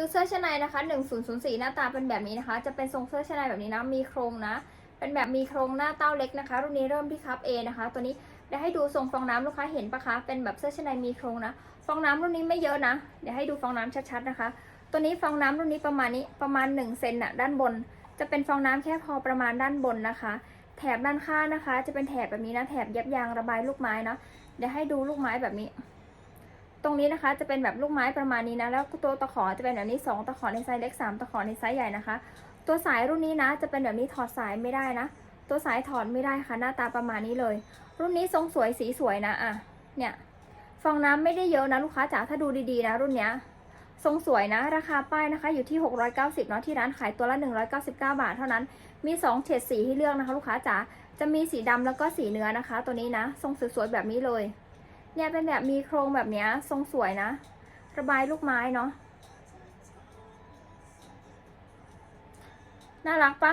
วิวเสื้อชั้นในนะคะ1004 หน้าตาเป็นแบบนี้นะคะ จะเป็นทรงเสื้อชั้นในแบบนี้นะ มีโครงนะ เป็นแบบมีโครงหน้าเต้าเล็กนะคะ รุ่นนี้เริ่มที่คัพ A นะคะ ตัวนี้ได้ให้ดูทรงฟองน้ำลูกค้าเห็นปะคะ เป็นแบบเสื้อชั้นในมีโครงนะ ฟองน้ำรุ่นนี้ไม่เยอะนะ เดี๋ยวให้ดูฟองน้ำชัดๆนะคะ ตัวนี้ฟองน้ำรุ่นนี้ประมาณนี้ ประมาณ1เซนน่ะ ด้านบน จะเป็นฟองน้ำแค่พอประมาณด้านบนนะคะ แถบด้านข้างนะคะ จะเป็นแถบแบบนี้นะ แถบเย็บยางระบายลูกไม้เนาะเดี๋ยวให้ดูลูกไม้แบบนี้ ตรงนี้นะคะจะเป็นแบบลูกไม้ประมาณนี้นะ แล้วตัวตะขอจะเป็นแบบนี้สองตะขอในไซส์เล็กสามตะขอในไซส์ใหญ่นะคะ ตัวสายรุ่นนี้นะ จะเป็นแบบนี้ถอดสายไม่ได้นะ ตัวสายถอดไม่ได้ค่ะหน้าตาประมาณนี้เลย รุ่นนี้ทรงสวยสีสวยนะอะเนี่ยฟองน้ำไม่ได้เยอะนะลูกค้าจ๋าถ้าดูดีๆนะ รุ่นเนี้ยทรงสวยนะ ราคาป้ายนะคะ อยู่ที่ 690เนาะที่ร้านขายตัวละ 199 บาท เท่านั้น มี2เฉดสีให้เลือกนะคะ ลูกค้าจ๋าจะมีสีดำแล้วก็สีเนื้อนะคะ ตัวนี้นะ ทรงสวยๆแบบนี้เลย เนี่ยเป็นแบบมีโครงแบบเนี้ย ทรงสวยนะ ระบายลูกไม้เนาะน่ารักปะ